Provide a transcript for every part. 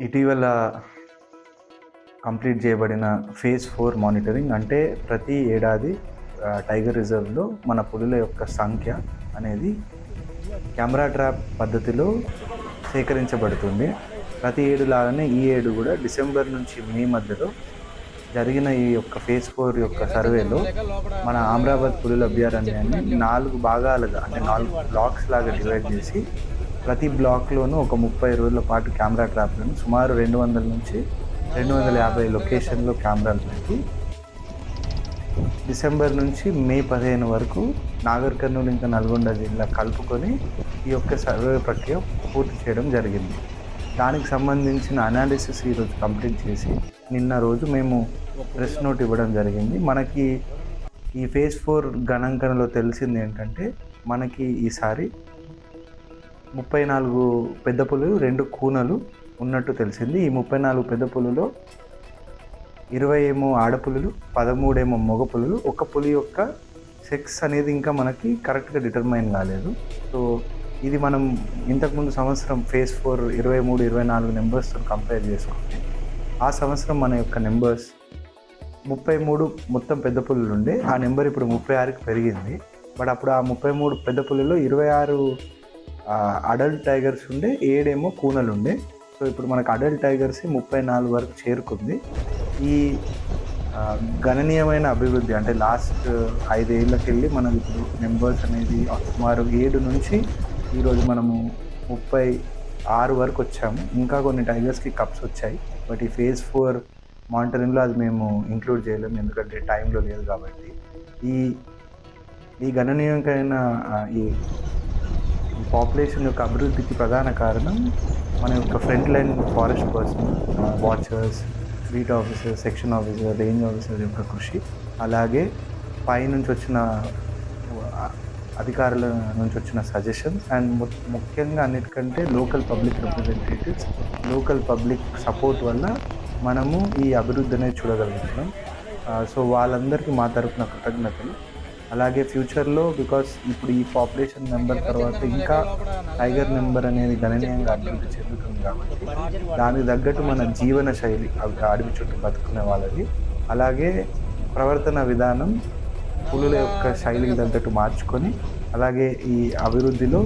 ఇటీవల కంప్లీట్ చేయబడిన phase four monitoring అంటే ప్రతి ఏడాది టైగర్ రిజర్వ్లో మన పులుల యొక్క సంఖ్య అనేది కెమెరా ట్రాప్ పద్ధతిలో సేకరించబడుతుంది. ప్రతి ఏడు లాగానే ఈ ఏడు కూడా డిసెంబర్ నుంచి మే మధ్యలో జరిగిన ఈ యొక్క ఫేజ్ ఫోర్ యొక్క సర్వేలో మన ఆమ్రాబాద్ పులుల అభయారణ్యాన్ని నాలుగు భాగాలుగా అంటే నాలుగు బ్లాక్స్ లాగా డివైడ్ చేసి ప్రతి బ్లాక్లోనూ ఒక ముప్పై రోజుల పాటు కెమెరా ట్రాప్లను సుమారు రెండు వందల నుంచి రెండు వందల యాభై లొకేషన్లో కెమెరాలు పెట్టి డిసెంబర్ నుంచి మే పదిహేను వరకు నాగర్ కర్నూలు ఇంకా నల్గొండ జిల్లా కలుపుకొని ఈ యొక్క సర్వే ప్రక్రియ పూర్తి చేయడం జరిగింది. దానికి సంబంధించిన అనాలిసిస్ ఈరోజు కంప్లీట్ చేసి నిన్న రోజు మేము ప్రెస్ నోట్ ఇవ్వడం జరిగింది. మనకి ఈ ఫేజ్ ఫోర్ గణాంకనలో తెలిసింది ఏంటంటే మనకి ఈసారి ముప్పై నాలుగు పెద్ద పులులు రెండు కూనలు ఉన్నట్టు తెలిసింది. ఈ ముప్పై నాలుగు పెద్ద పులులో ఇరవై ఏమో ఆడపులులు పదమూడేమో మగ పులులు. ఒక పులి యొక్క సెక్స్ అనేది ఇంకా మనకి కరెక్ట్గా డిటర్మైన్ కాలేదు. సో ఇది మనం ఇంతకుముందు సంవత్సరం ఫేజ్ ఫోర్ ఇరవై మూడు ఇరవై నాలుగు నెంబర్స్తో కంపేర్ చేసుకుంటే ఆ సంవత్సరం మన యొక్క నెంబర్స్ ముప్పై మూడు మొత్తం పెద్ద పులులు ఉండే ఆ నెంబర్ ఇప్పుడు ముప్పై ఆరుకి పెరిగింది. బట్ అప్పుడు ఆ ముప్పై మూడు పెద్ద పులుల్లో ఇరవై ఆరు అడల్ట్ టైగర్స్ ఉండే ఏడేమో కూనలు ఉండే. సో ఇప్పుడు మనకు అడల్ట్ టైగర్స్ ముప్పై నాలుగు వరకు చేరుకుంది. ఈ గణనీయమైన అభివృద్ధి అంటే లాస్ట్ ఐదేళ్ళకి వెళ్ళి మనం ఇప్పుడు నెంబర్స్ అనేది సుమారు ఏడు నుంచి ఈరోజు మనము ముప్పై ఆరు వరకు వచ్చాము. ఇంకా కొన్ని టైగర్స్కి కప్స్ వచ్చాయి. బట్ ఈ ఫేజ్ ఫోర్ మానిటరింగ్లో అది మేము ఇంక్లూడ్ చేయలేము ఎందుకంటే టైంలో లేదు కాబట్టి. ఈ ఈ గణనీయమైన ఈ పాపులేషన్ యొక్క అభివృద్ధికి ప్రధాన కారణం మన యొక్క front line forest person watchers beat officer section officer range officer యొక్క కృషి. అలాగే పై నుంచి వచ్చిన అధికారుల నుంచి వచ్చిన సజెషన్స్ అండ్ ముఖ్యంగా అన్నిటికంటే local public representatives local public support వల్ల మనము ఈ అభివృద్ధి అనేది చూడగలుగుతున్నాం సో వాళ్ళందరికీ మా తరపున కృతజ్ఞతలు. అలాగే ఫ్యూచర్లో బికాస్ ఇప్పుడు ఈ పాపులేషన్ నెంబర్ తర్వాత ఇంకా టైగర్ నెంబర్ అనేది గణనీయంగా అభివృద్ధి చెందుతుంది కాబట్టి దానికి తగ్గట్టు మన జీవన శైలి అవి అడవి చుట్టూ బతుకునే వాళ్ళది అలాగే ప్రవర్తన విధానం పులుల యొక్క శైలికి తగ్గట్టు మార్చుకొని అలాగే ఈ అభివృద్ధిలో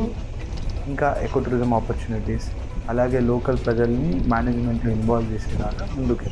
ఇంకా ఎకో టూరిజం ఆపర్చునిటీస్ అలాగే లోకల్ ప్రజల్ని మేనేజ్మెంట్లో ఇన్వాల్వ్ చేసేలాగా ముందుకు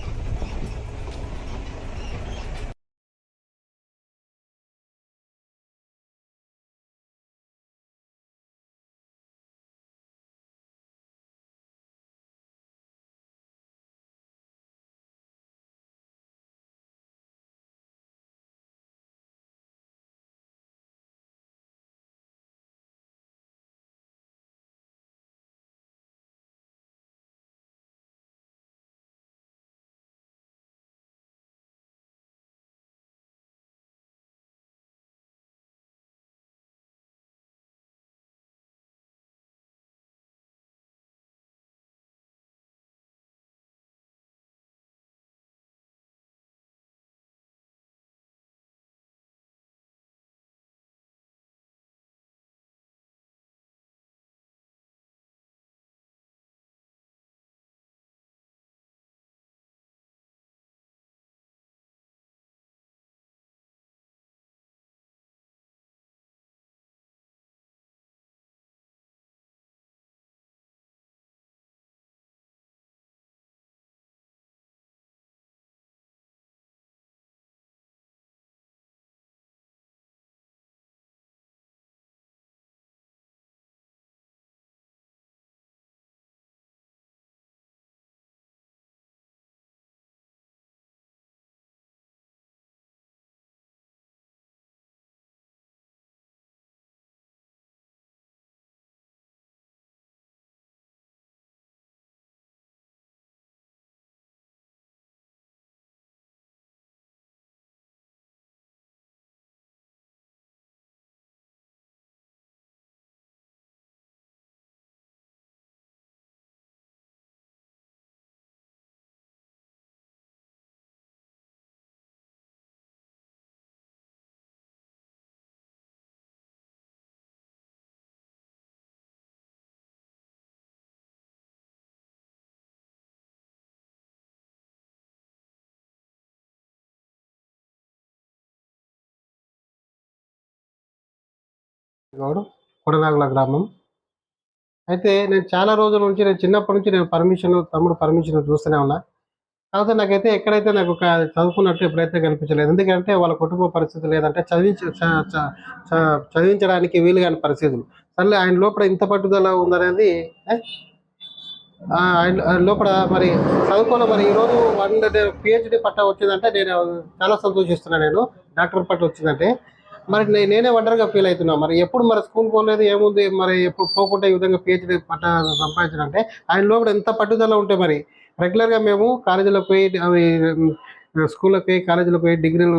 గౌడ్ కొడనాగుల గ్రామం. అయితే నేను చాలా రోజుల నుంచి నేను చిన్నప్పటి నుంచి నేను పర్మిషన్ తమ్ముడు పర్మిషన్ చూస్తూనే ఉన్నా. కాకపోతే నాకైతే ఎక్కడైతే నాకు ఒక చదువుకున్నట్టు ఎప్పుడైతే కనిపించలేదు. ఎందుకంటే వాళ్ళ కుటుంబ పరిస్థితి లేదంటే చదివించ చ- చ- చ- చదివించడానికి వీలు కాని పరిస్థితులు. సర్లే ఆయన లోపల ఇంత పట్టుదల ఉందనేది ఆయన లోపల మరి చదువుకోవడం మరి. ఈరోజు వన్ పిహెచ్డి పట్టా వచ్చిందంటే నేను చాలా సంతోషిస్తున్నాను నేను. డాక్టర్ పట్ట వచ్చిందంటే. మరి నేనే ఒంటరిగా ఫీల్ అవుతున్నా. మరి ఎప్పుడు మరి స్కూల్ పోలేదు ఏముంది మరి ఎప్పుడు పోకుండా ఈ విధంగా పిహెచ్డి పట్ట సంపాదించడం అంటే ఆయన లోపల ఎంత పట్టుదల ఉంటే మరి రెగ్యులర్గా మేము కాలేజీలో పోయి అవి స్కూల్లోకి పోయి కాలేజీలో పోయి డిగ్రీలు